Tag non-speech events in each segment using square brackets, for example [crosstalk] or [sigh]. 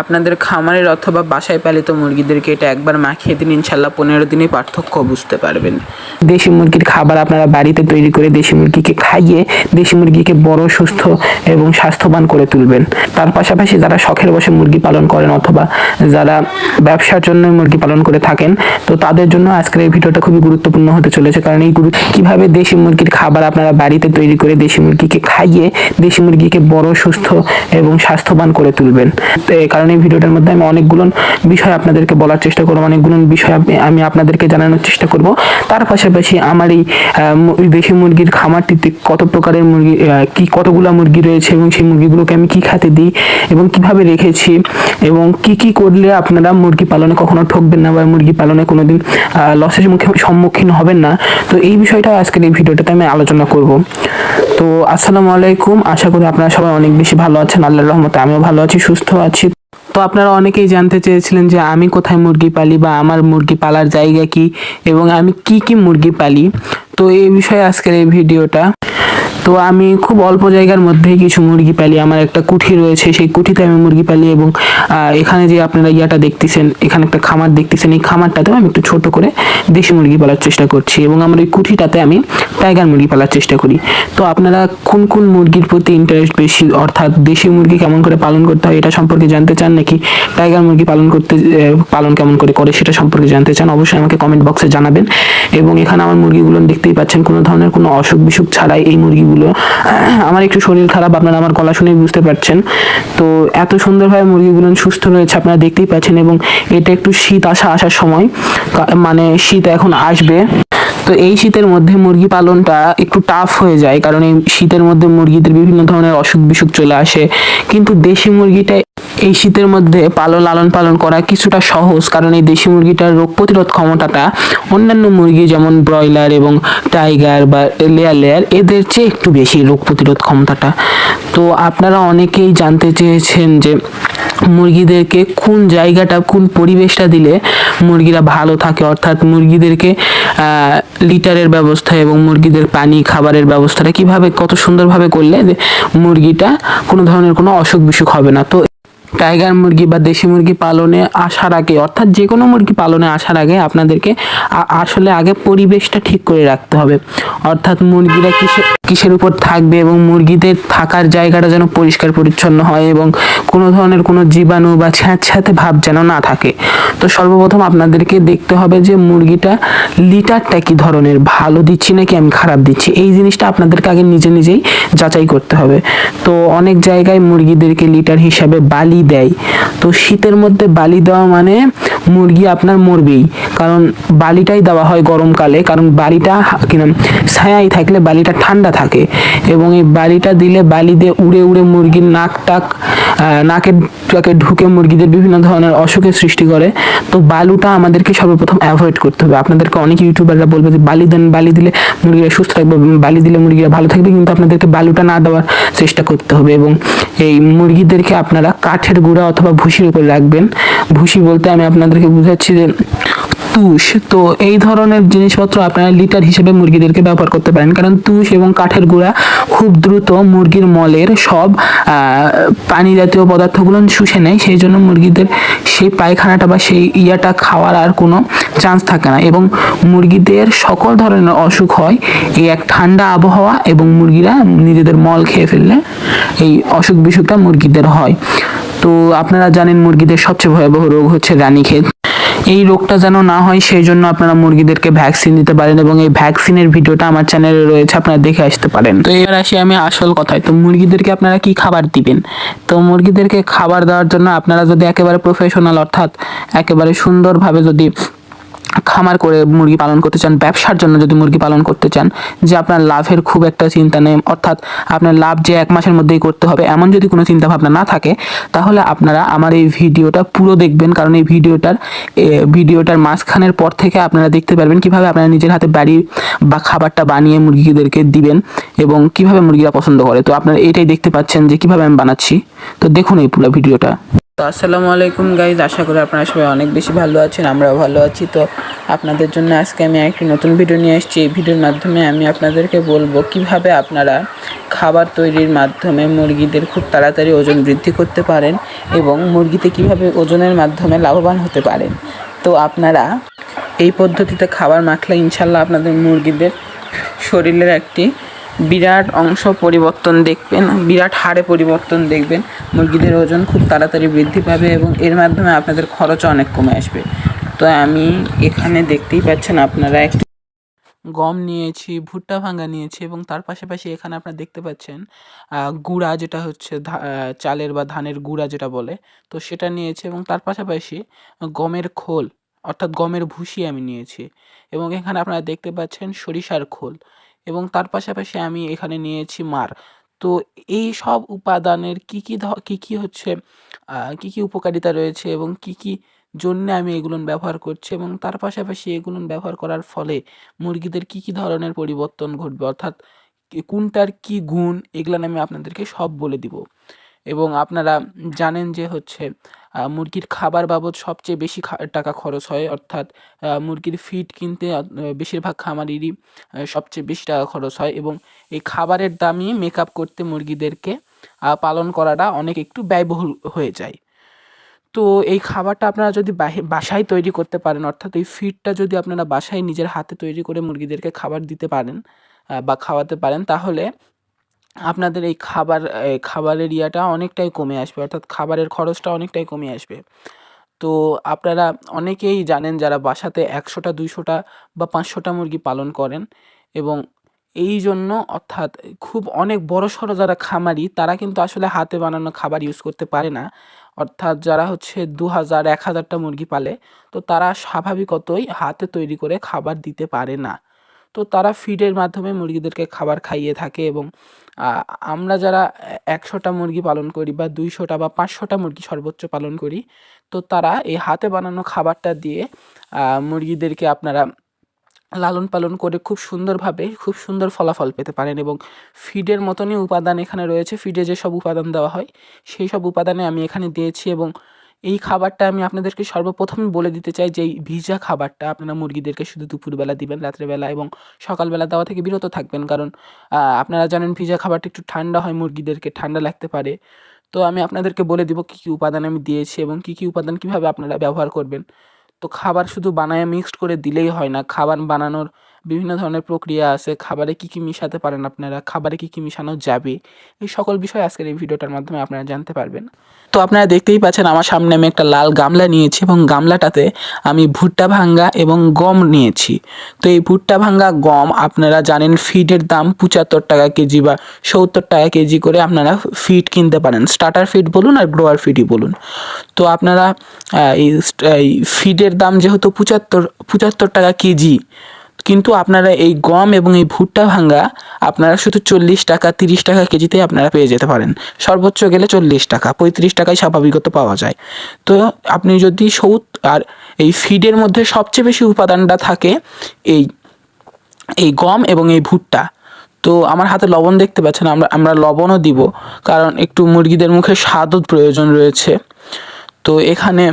আপনাদের খামারের অথবা বাসায় পালিত মুরগিদেরকে এটা একবার মাখিয়ে দিন ইনশাল্লাহ পনেরো দিনই পার্থক্য বুঝতে পারবেন। দেশি মুরগির খাবার আপনারা বাড়িতে তৈরি করে দেশি মুরগিকে খাইয়ে দেশি মুরগিকে বড়, সুস্থ এবং স্বাস্থ্যবান করে তুলবেন। তার পাশাপাশি যারা শখের বসে মুরগি পালন করেন অথবা যারা ব্যবসার জন্য মুরগি পালন করে থাকেন, তো তাদের জন্য আজকের এই ভিডিওটা খুবই গুরুত্বপূর্ণ হতে চলেছে। কারণ এই গুরু কীভাবে দেশি মুরগির খাবার আপনারা বাড়িতে তৈরি করে দেশি মুরগিকে খাইয়ে দেশি মুরগিকে বড়, সুস্থ এবং স্বাস্থ্যবান করে তুলবেন। এই কারণে এই ভিডিওটার মধ্যে আমি অনেকগুলো বিষয় আপনাদেরকে বলার চেষ্টা করব অনেকগুলো বিষয় আমি- আপনাদেরকে জানানোর চেষ্টা করব। তার পাশাপাশি আমার এই দেশি মুরগির খামারটিতে কত প্রকারের মুরগি কি কতগুলা মুরগি রয়েছে এবং সেই মুরগিগুলোকে আমি কি খাতে দিই এবং কীভাবে রেখেছি এবং কি কি করলে আপনারা মুরগি পালনে কখনো ঠকবেন না বা মুরগি পালনে কোনোদিন লসের মুখে সম্মুখীন হবেন না। তো এই বিষয়টা আজকের এই ভিডিওটাতে আমি আলোচনা করব। তো আসসালামু আলাইকুম। আশা করি আপনারা সবাই অনেক বেশি ভালো আছেন। আল্লাহর রহমতে আমিও ভালো আছি, সুস্থ আছি। তো আপনারা অনেকেই জানতে চেয়েছিলেন যে আমি কোথায় মুরগি পালি বা আমার মুরগি পালার জায়গা কি এবং আমি কি কি মুরগি পালি। তো এই বিষয়ে আজকের এই ভিডিওটা। তো আমি খুব অল্প জায়গার মধ্যেই কিছু মুরগি পালি। আমার একটা কুঠি রয়েছে, সেই কুঠিতে আমি মুরগি পালি এবং এখানে যে আপনারা ইয়াটা দেখতেছেন, এখানে একটা খামার দেখতেছেন, এই খামারটাতেও আমি একটু ছোট করে দেশি মুরগি পালার চেষ্টা করছি এবং আমার ওই কুঠিটাতে আমি টাইগার মুরগি পালার চেষ্টা করি। তো আপনারা কোন কোন মুরগির প্রতি ইন্টারেস্ট বেশি? অর্থাৎ দেশি মুরগি কেমন করে পালন করতে হয় এটা সম্পর্কে জানতে চান নাকি টাইগার মুরগি পালন করতে পালন কেমন করে করে সেটা সম্পর্কে জানতে চান অবশ্যই আমাকে কমেন্ট বক্সে জানাবেন। এবং এখানে আমার মুরগিগুলো দেখতেই পাচ্ছেন, কোনো ধরনের কোনো অসুখ বিসুখ ছাড়াই এই মুরগিগুলো [clears throat] আমার একটু শরীর খারাপ, আপনারা আমার গলা শুনেই বুঝতে পারছেন। তো এত সুন্দরভাবে মুরগিগুলো সুস্থ রয়েছে, আপনারা দেখতেই পাচ্ছেন এবং এটা একটু শীত আসা, আসার সময়। মানে শীত এখন আসবে। তো এই শীতের মধ্যে মুরগি পালনটা একটু টাফ হয়ে যায়, কারণ এই শীতের মধ্যে মুরগিদের বিভিন্ন ধরনের অসুখ বিসুখ চলে আসে। কিন্তু দেশি মুরগিটা এই শীতের মধ্যে পালন, লালন পালন করা কিছুটা সহজ, কারণ এই দেশি মুরগিটার রোগ প্রতিরোধ ক্ষমতাটা অন্যান্য মুরগি যেমন ব্রয়লার এবং টাইগার বা লেয়ার লেয়ার, এদের চেয়ে একটু বেশি রোগ প্রতিরোধ ক্ষমতাটা। তো আপনারা অনেকেই জানতে চেয়েছেন যে মুরগিদেরকে কোন জায়গাটা, কোন পরিবেশটা দিলে মুরগিরা ভালো থাকে, অর্থাৎ মুরগিদেরকে লিটারের ব্যবস্থা এবং মুরগিদের পানি, খাবারের ব্যবস্থাটা কীভাবে, কত সুন্দরভাবে করলে মুরগিটা কোনো ধরনের কোনো অসুখ বিসুখ হবে না। তো টাইগার মুরগি বা দেশি মুরগি পালনে আসার আগে, অর্থাৎ যে কোনো মুরগি পালনে আসার আগে আপনাদেরকে আসলে আগে পরিবেশটা ঠিক করে রাখতে হবে। অর্থাৎ মুরগিরা কিসের কিসের উপর থাকবে এবং মুরগিদের থাকার জায়গাটা যেন পরিষ্কার পরিচ্ছন্ন হয় এবং কোনো ধরনের কোনো জীবাণু বা ছ্যাঁতছ্যাঁতে ভাব যেন না থাকে। তো সর্বপ্রথম আপনাদেরকে দেখতে হবে যে মুরগিটা লিটারটা কি ধরনের, ভালো দিচ্ছি নাকি আমি খারাপ দিচ্ছি? এই জিনিসটা আপনাদেরকে আগে নিজে নিজেই যাচাই করতে হবে। তো অনেক জায়গায় মুরগিদেরকে লিটার হিসাবে বালি দেয়। তো শীতের মধ্যে বালি দেওয়া মানে মুরগি আপনার মরবেই। কারণ বালিটাই দেওয়া হয় গরমকালে, কারণ বালিটা কিনা ছায়াই থাকলে বালিটা ঠান্ডা থাকে। এবং এই বালিটা দিলে বালি দিয়ে উড়ে উড়ে মুরগির নাক টাক নাকের টাকে ঢুকে মুরগিদের বিভিন্ন ধরনের অসুখের সৃষ্টি করে। তো বালুটা আমাদেরকে সর্বপ্রথম অ্যাভয়েড করতে হবে। আপনাদেরকে অনেক ইউটিউবাররা বলবে যে বালি দেন, বালি দিলে মুরগিরা সুস্থ থাকবে, বালি দিলে মুরগিরা ভালো থাকবে। কিন্তু আপনাদেরকে বালুটা না দেওয়ার চেষ্টা করতে হবে এবং এই মুরগিদেরকে আপনারা কাঠের গুঁড়া অথবা ভুসির উপর রাখবেন। ভুসি বলতে আমি আপনাদেরকে বুঝাচ্ছি যে তুষ, তো এই ধরনের জিনিসপত্র আপনারা লিটার হিসেবে মুরগিদেরকে ব্যবহার করতে পারেন। কারণ তুষ এবং কাঠের গুঁড়া খুব দ্রুত মুরগির মলের সব পানি জাতীয় পদার্থগুলো শুষে নেয়, সেই জন্য মুরগিদের সেই পায়খানাটা বা সেই ইয়াটা খাওয়ার আর কোনো চান্স থাকে না। এবং মুরগিদের সকল ধরনের অসুখ হয় এই এক ঠান্ডা আবহাওয়া এবং মুরগিরা নিজেদের মল খেয়ে ফেললে এই অসুখ বিসুখটা মুরগিদের হয়। তো আপনারা জানেন মুরগিদের সবচেয়ে ভয়াবহ রোগ হচ্ছে রানীক্ষেত। এই রোগটা যেন না হয়, সেই জন্য আপনারা মুরগিদেরকে ভ্যাকসিন দিতে পারেন এবং এই ভ্যাকসিনের ভিডিওটা আমার চ্যানেলে রয়েছে, আপনারা দেখে আসতে পারেন। তো এবার আসি আমি আসল কথায়। তো মুরগিদেরকে আপনারা কি খাবার দিবেন? তো মুরগিদেরকে খাবার দেওয়ার জন্য আপনারা যদি একেবারে প্রফেশনাল অর্থাৎ একেবারে সুন্দরভাবে যদি খামার করে মুরগি পালন করতে চান, ব্যবসার জন্য যদি মুরগি পালন করতে চান, যে আপনার লাভের খুব একটা চিন্তা নেই, অর্থাৎ আপনার লাভ যে এক মাসের মধ্যেই করতে হবে, এমন যদি কোনো চিন্তা ভাবনা না থাকে, তাহলে আপনারা আমার এই ভিডিওটা পুরো দেখবেন, কারণ এই ভিডিওটার ভিডিওটার মাঝখানের পর থেকে আপনারা দেখতে পারবেন কীভাবে আপনারা নিজের হাতে বাড়ি বা খাবারটা বানিয়ে মুরগিদেরকে দিবেন এবং কীভাবে মুরগিরা পছন্দ করে। তো আপনারা এটাই দেখতে পাচ্ছেন যে কীভাবে আমি বানাচ্ছি। তো দেখুন এই পুরো ভিডিওটা। তো আসসালামু আলাইকুম গাইজ আশা করি আপনারা সবাই অনেক বেশি ভালো আছেন, আমরাও ভালো আছি। তো আপনাদের জন্য আজকে আমি একটি নতুন ভিডিও নিয়ে এসেছি। এই ভিডিওর মাধ্যমে আমি আপনাদেরকে বলব কীভাবে আপনারা খাবার তৈরির মাধ্যমে মুরগিদের খুব তাড়াতাড়ি ওজন বৃদ্ধি করতে পারেন এবং মুরগিতে কীভাবে ওজনের মাধ্যমে লাভবান হতে পারেন। তো আপনারা এই পদ্ধতিতে খাবার মাখলে ইনশাল্লাহ আপনাদের মুরগিদের শরীরের একটি বিরাট অংশ পরিবর্তন দেখবেন, বিরাট হারে পরিবর্তন দেখবেন, মুরগিদের ওজন খুব তাড়াতাড়ি বৃদ্ধি পাবে এবং এর মাধ্যমে আপনাদের খরচও অনেক কমে আসবে। তো আমি এখানে দেখতেই পাচ্ছেন আপনারা একটি গম নিয়েছি, ভুট্টা ভাঙা নিয়েছি এবং তার পাশাপাশি এখানে আপনারা দেখতে পাচ্ছেন গুঁড়া যেটা হচ্ছে চালের বা ধানের গুঁড়া যেটা বলে, তো সেটা নিয়েছি এবং তার পাশাপাশি গমের খোল, অর্থাৎ গমের ভুসি আমি নিয়েছি এবং এখানে আপনারা দেখতে পাচ্ছেন সরিষার খোল। এবং তার পাশাপাশি আমি এখানে নিয়েছি মার। তো এই সব উপাদানের কি কি কি কি হচ্ছে কি কি উপকারিতা রয়েছে এবং কি কি জন্য আমি এগুলো ব্যবহার করছি এবং তার পাশাপাশি এগুলো ব্যবহার করার ফলে মুরগিদের কি কি ধরনের পরিবর্তন ঘটবে? অর্থাৎ কোনটার কি গুণ? এগুলো আমি আপনাদেরকে সব বলে দিব। এবং আপনারা জানেন যে হচ্ছে মুরগির খাবার বাবদ সবচেয়ে বেশি টাকা খরচ হয়। অর্থাৎ মুরগির ফিড কিনতে বেশিরভাগ খামারেরই সবচেয়ে বেশি টাকা খরচ হয় এবং এই খাবারের দামই মেকআপ করতে মুরগিদেরকে পালন করাটা অনেক একটু ব্যয়বহুল হয়ে যায়। তো এই খাবারটা আপনারা যদি বাসায় তৈরি করতে পারেন, অর্থাৎ এই ফিডটা যদি আপনারা বাসায় নিজের হাতে তৈরি করে মুরগিদেরকে খাবার দিতে পারেন বা খাওয়াতে পারেন, তাহলে আপনাদের এই খাবার খাবারের ইয়াটা অনেকটাই কমে আসবে, অর্থাৎ খাবারের খরচটা অনেকটাই কমে আসবে। তো আপনারা অনেকেই জানেন যারা বাসাতে একশোটা, দুইশোটা বা পাঁচশোটা মুরগি পালন করেন এবং এই জন্য অর্থাৎ খুব অনেক বড় সড়ো যারা খামারি, তারা কিন্তু আসলে হাতে বানানো খাবার ইউজ করতে পারে না। অর্থাৎ যারা হচ্ছে দু হাজার এক হাজারটা মুরগি পালে, তো তারা স্বাভাবিকতই হাতে তৈরি করে খাবার দিতে পারে না। তো তারা ফিডের মাধ্যমে মুরগিদেরকে খাবার খাইয়ে থাকে এবং আমরা যারা একশোটা মুরগি পালন করি বা দুইশোটা বা পাঁচশোটা মুরগি সর্বোচ্চ পালন করি, তো তারা এই হাতে বানানো খাবারটা দিয়ে মুরগিদেরকে আপনারা লালন পালন করে খুব সুন্দরভাবে, খুব সুন্দর ফলাফল পেতে পারেন এবং ফিডের মতনই উপাদান এখানে রয়েছে। ফিডে যেসব উপাদান দেওয়া হয়, সেই সব উপাদানে আমি এখানে দিয়েছি এবং এই খাবারটা আমি আপনাদেরকে সর্বপ্রথম বলে দিতে চাই যে এই ভিজা খাবারটা আপনারা মুরগিদেরকে শুধু দুপুরবেলা দিবেন, রাত্রেবেলা এবং সকালবেলা দেওয়া থেকে বিরত থাকবেন। কারণ আপনারা জানেন ভিজা খাবারটা একটু ঠান্ডা হয়, মুরগিদেরকে ঠান্ডা লাগতে পারে। তো আমি আপনাদেরকে বলে দিব কী কী উপাদান আমি দিয়েছি এবং কী কী উপাদান কীভাবে আপনারা ব্যবহার করবেন। তো খাবার শুধু বানায় মিক্সড করে দিলেই হয় না। খাবার বানানোর বিভিন্ন ধরনের প্রক্রিয়া আছে, খাবারে কী কী মিশাতে পারেন আপনারা, খাবারে কী কী মিশানো যাবে, এই সকল বিষয় আজকের এই ভিডিওটার মাধ্যমে আপনারা জানতে পারবেন। তো আপনারা দেখতেই পাচ্ছেন আমার সামনে আমি একটা লাল গামলা নিয়েছি এবং গামলাটাতে আমি ভুট্টা ভাঙ্গা এবং গম নিয়েছি। তো এই ভুট্টা ভাঙ্গা গম আপনারা জানেন ফিডের দাম পঁচাত্তর টাকা কেজি বা সত্তর টাকা কেজি করে আপনারা ফিড কিনতে পারেন। স্টার্টার ফিড বলুন আর গ্রোয়ার ফিডই বলুন। তো আপনারা এই ফিডের দাম যেহেতু পঁচাত্তর পঁচাত্তর টাকা কেজি কিন্তু আপনারা এই গম এবং এই ভুট্টা ভাঙ্গা আপনারা শুধু চল্লিশ টাকা, তিরিশ টাকা কেজিতে আপনারা পেয়ে যেতে পারেন। সর্বোচ্চ গেলে চল্লিশ টাকা, পঁয়ত্রিশ টাকায় স্বাভাবিকত পাওয়া যায়। তো আপনি যদি সৌত আর এই ফিডের মধ্যে সবচেয়ে বেশি উপাদানটা থাকে এই এই গম এবং এই ভুট্টা, তো আমার হাতে লবণ দেখতে পাচ্ছেন, আমরা আমরা লবণও দিব। কারণ একটু মুরগিদের মুখে স্বাদও প্রয়োজন রয়েছে। তো এখানে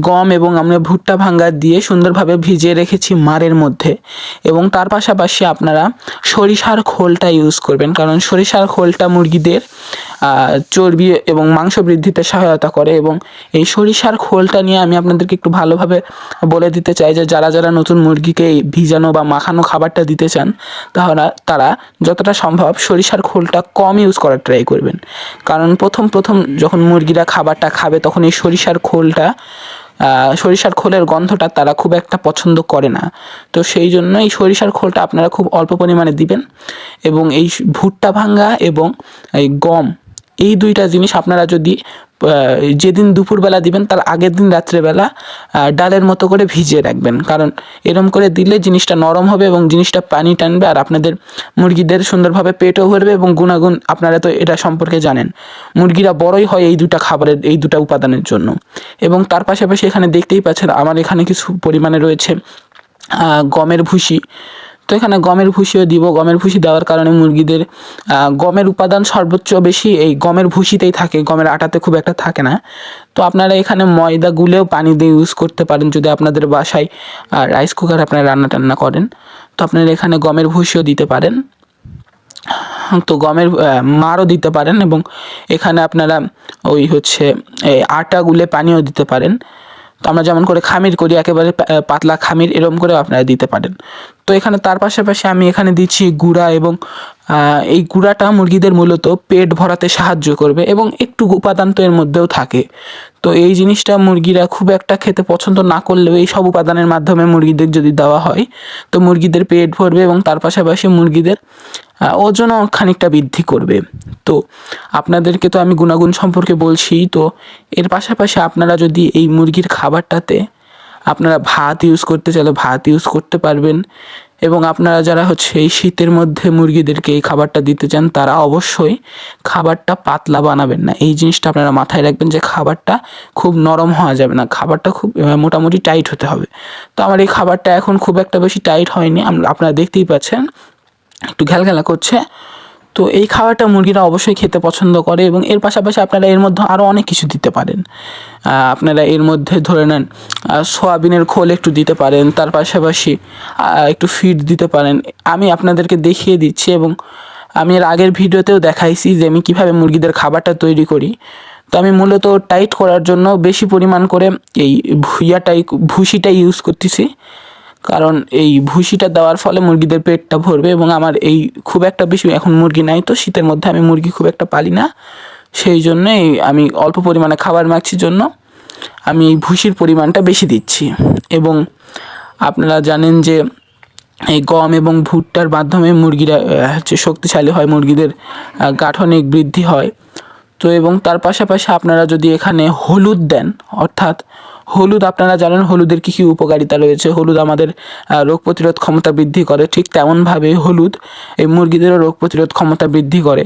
গম এবং আমরা ভুট্টা ভাঙ্গা দিয়ে সুন্দরভাবে ভিজিয়ে রেখেছি মারের মধ্যে এবং তার পাশাপাশি আপনারা সরিষার খোলটা ইউজ করবেন। কারণ সরিষার খোলটা মুরগিদের চর্বি এবং মাংস বৃদ্ধিতে সহায়তা করে এবং এই সরিষার খোলটা নিয়ে আমি আপনাদেরকে একটু ভালোভাবে বলে দিতে চাই যে যারা যারা নতুন মুরগিকে এই ভিজানো বা মাখানো খাবারটা দিতে চান, তাহলে তারা যতটা সম্ভব সরিষার খোলটা কম ইউজ করার ট্রাই করবেন। কারণ প্রথম প্রথম যখন মুরগিরা খাবারটা খাবে, তখন এই সরিষার খোলটা সরিষার খোলের গন্ধটা তারা খুব একটা পছন্দ করে না। তো সেই জন্য এই সরিষার খোলটা আপনারা খুব অল্প পরিমাণে দিবেন এবং এই ভুট্টা ভাঙ্গা এবং এই গম এই দুইটা জিনিস আপনারা যদি যেদিন দুপুরবেলা দিবেন, তার আগের দিন রাত্রেবেলা ডালের মতো করে ভিজিয়ে রাখবেন। কারণ এরম করে দিলে জিনিসটা নরম হবে এবং জিনিসটা পানি টানবে আর আপনাদের মুরগিদের সুন্দরভাবে পেটও ভরবে এবং গুণাগুণ আপনারা তো এটা সম্পর্কে জানেন। মুরগিরা বড়ই হয় এই দুটা খাবারের, এই দুটা উপাদানের জন্য। এবং তার পাশাপাশি এখানে দেখতেই পাচ্ছেন, আমার এখানে কিছু পরিমাণে রয়েছে গমের ভুসি। তো এখানে গমের ভুসিও দিব। গমের ভুসি দেওয়ার কারণে মুরগিদের গমের উপাদান সর্বোচ্চ বেশি এই গমের ভুসিতেই থাকে। গমের আটাতে খুব একটা থাকে না। তো আপনারা এখানে ময়দা গুলেও পানি দিয়ে ইউজ করতে পারেন যদি আপনাদের বাসায় রাইস কুকার আপনারা রান্না টান্না করেন। তো আপনারা এখানে গমের ভুসিও দিতে পারেন। তো গমের মারও দিতে পারেন এবং এখানে আপনারা ওই হচ্ছে আটা গুলে পানিও দিতে পারেন। তো আমরা যেমন করে খামির করি, একেবারে পাতলা খামির এরম করেও আপনারা দিতে পারেন। তো এখানে তার পাশাপাশি আমি এখানে দিচ্ছি গুঁড়া এবং এই গুঁড়াটা মুরগিদের মূলত পেট ভরাতে সাহায্য করবে এবং একটু উপাদান তো এর মধ্যেও থাকে। তো এই জিনিসটা মুরগিরা খুব একটা খেতে পছন্দ না করলেও এই সব উপাদানের মাধ্যমে মুরগিদের যদি দেওয়া হয়, তো মুরগিদের পেট ভরবে এবং তার পাশাপাশি মুরগিদের ওজনও খানিকটা বৃদ্ধি করবে। তো আপনাদেরকে তো আমি গুণাগুণ সম্পর্কে বলছি তো এর পাশাপাশি আপনারা যদি এই মুরগির খাবারটাতে আপনারা ভাত ইউজ করতে চাইলে ভাত ইউজ করতে পারবেন। এবং আপনারা যারা হচ্ছে এই শীতের মধ্যে মুরগিদেরকে এই খাবারটা দিতে চান, তারা অবশ্যই খাবারটা পাতলা বানাবেন না। এই জিনিসটা আপনারা মাথায় রাখবেন যে খাবারটা খুব নরম হওয়া যাবে না। খাবারটা খুব মোটামুটি টাইট হতে হবে। তো আমার এই খাবারটা এখন খুব একটা বেশি টাইট হয়নি। আপনারা দেখতেই পাচ্ছেন। একটু ঘ্যালঘ্যালা করছে। তো এই খাবারটা মুরগিরা অবশ্যই খেতে পছন্দ করে এবং এর পাশাপাশি আপনারা এর মধ্যে আরও অনেক কিছু দিতে পারেন। আপনারা এর মধ্যে ধরে নেন সোয়াবিনের খোল একটু দিতে পারেন, তার পাশাপাশি একটু ফিড দিতে পারেন। আমি আপনাদেরকে দেখিয়ে দিচ্ছি এবং আমি এর আগের ভিডিওতেও দেখাইছি যে আমি কীভাবে মুরগিদের খাবারটা তৈরি করি। তো আমি মূলত টাইট করার জন্য বেশি পরিমাণ করে এই ভুইয়াটাই, ভুসিটাই ইউজ করতেছি। কারণ এই ভুসিটা দেওয়ার ফলে মুরগিদের পেটটা ভরবে এবং আমার এই খুব একটা বেশি এখন মুরগি নাই তো শীতের মধ্যে আমি মুরগি খুব একটা পালি না। সেই জন্যই আমি অল্প পরিমাণে খাবার মাখছি জন্য আমি এই ভুসির পরিমাণটা বেশি দিচ্ছি। এবং আপনারা জানেন যে এই গম এবং ভুট্টার মাধ্যমে মুরগিরা হচ্ছে শক্তিশালী হয়, মুরগিদের গাঠনিক বৃদ্ধি হয়। তো এবং তার পাশাপাশি আপনারা যদি এখানে হলুদ দেন, অর্থাৎ হলুদ, আপনারা জানেন হলুদের কী কী উপকারিতা রয়েছে। হলুদ আমাদের রোগ প্রতিরোধ ক্ষমতা বৃদ্ধি করে, ঠিক তেমনভাবে হলুদ এই মুরগিদেরও রোগ প্রতিরোধ ক্ষমতা বৃদ্ধি করে।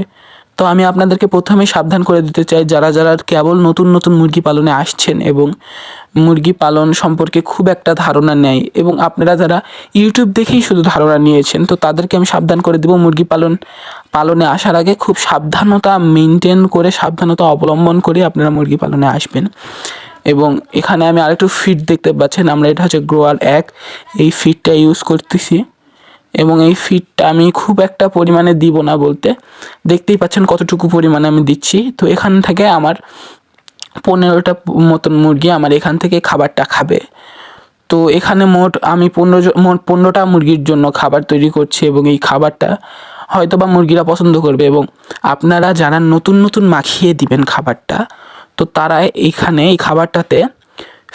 তো আমি আপনাদেরকে প্রথমে সাবধান করে দিতে চাই, যারা যারা কেবল নতুন নতুন মুরগি পালনে আসছেন এবং মুরগি পালন সম্পর্কে খুব একটা ধারণা নেই এবং আপনারা যারা ইউটিউব দেখেই শুধু ধারণা নিয়েছেন, তো তাদেরকে আমি সাবধান করে দেবো মুরগি পালন, পালনে আসার আগে খুব সাবধানতা মেনটেন করে, সাবধানতা অবলম্বন করে আপনারা মুরগি পালনে আসবেন। এবং এখানে আমি আরেকটু ফিড দেখতে পাচ্ছেন, আমরা এটা হচ্ছে গ্রোয়ার এক এই ফিডটা ইউজ করতেছি। এবং এই ফিডটা আমি খুব একটা পরিমাণে দিব না বলতে, দেখতেই পাচ্ছেন কতটুকু পরিমাণে আমি দিচ্ছি। তো এখান থেকে আমার পনেরোটা মতন মুরগি আমার এখান থেকে খাবারটা খাবে। তো এখানে মোট আমি পনেরো মোট পনেরোটা মুরগির জন্য খাবার তৈরি করছি এবং এই খাবারটা হয়তো বা মুরগিরা পছন্দ করবে এবং আপনারা যারা নতুন নতুন মাখিয়ে দিবেন খাবারটা তো তারা এইখানে এই খাবারটাতে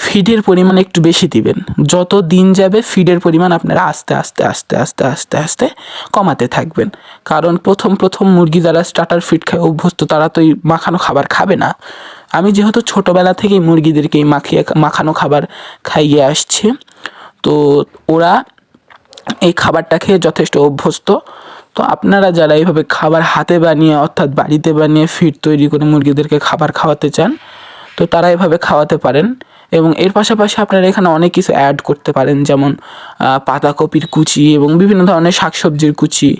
ফিডের পরিমাণ একটু বেশি দিবেন। যত দিন যাবে ফিডের পরিমাণ আপনারা আস্তে আস্তে আস্তে আস্তে আস্তে আস্তে কমাতে থাকবেন। কারণ প্রথম প্রথম মুরগি যারা স্টার্টার ফিড খায়, অভ্যস্ত, তারা তো এই মাখানো খাবার খাবে না। আমি যেহেতু ছোটোবেলা থেকেই মুরগিদেরকে এই মাখিয়ে, মাখানো খাবার খাইয়ে আসছি, তো ওরা এই খাবারটা খেয়ে যথেষ্ট অভ্যস্ত। তো আপনারা যারা এইভাবে খাবার হাতে বানিয়ে, অর্থাৎ বাড়িতে বানিয়ে ফিড তৈরি করে মুরগিদেরকে খাবার খাওয়াতে চান, তো তারা এভাবে খাওয়াতে পারেন। এবং এর পাশাপাশি আপনারা এখানে অনেক কিছু অ্যাড করতে পারেন, যেমন পাতাকপির কুচি এবং বিভিন্ন ধরনের শাকসবজির কুচি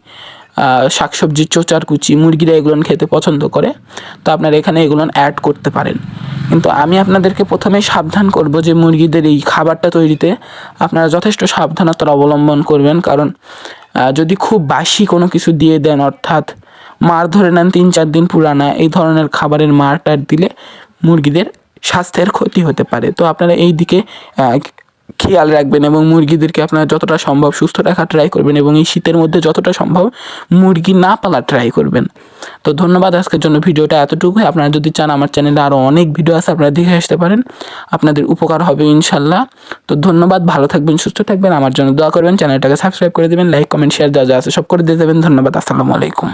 শাকসবজির চোচার কুচি, মুরগিরা এগুলো খেতে পছন্দ করে। তো আপনারা এখানে এগুলো অ্যাড করতে পারেন। কিন্তু আমি আপনাদেরকে প্রথমেই সাবধান করব যে মুরগিদের এই খাবারটা তৈরিতে আপনারা যথেষ্ট সাবধানতার অবলম্বন করবেন। কারণ যদি খুব বাসি কোনো কিছু দিয়ে দেন, অর্থাৎ মার ধরে নেন তিন চার দিন পুরানা, এই ধরনের খাবারের মার টার দিলে মুরগিদের স্বাস্থ্যের ক্ষতি হতে পারে। তো আপনারা এই দিকে খেয়াল রাখবেন এবং মুরগিদেরকে আপনারা যতটা সম্ভব সুস্থ রাখার ট্রাই করবেন এবং এই শীতের মধ্যে যতটা সম্ভব মুরগি না পালার ট্রাই করবেন। তো ধন্যবাদ আজকের জন্য ভিডিওটা এতটুকুই। আপনারা যদি চান আমার চ্যানেলে আরও অনেক ভিডিও আছে, আপনারা দেখে আসতে পারেন। আপনাদের উপকার হবে ইনশাল্লাহ তো ধন্যবাদ, ভালো থাকবেন, সুস্থ থাকবেন। আমার জন্য দোয়া করবেন চ্যানেলটাকে সাবস্ক্রাইব করে দেবেন লাইক কমেন্ট শেয়ার যা যা আছে সব করে দিয়ে দেবেন ধন্যবাদ, আসসালামু আলাইকুম।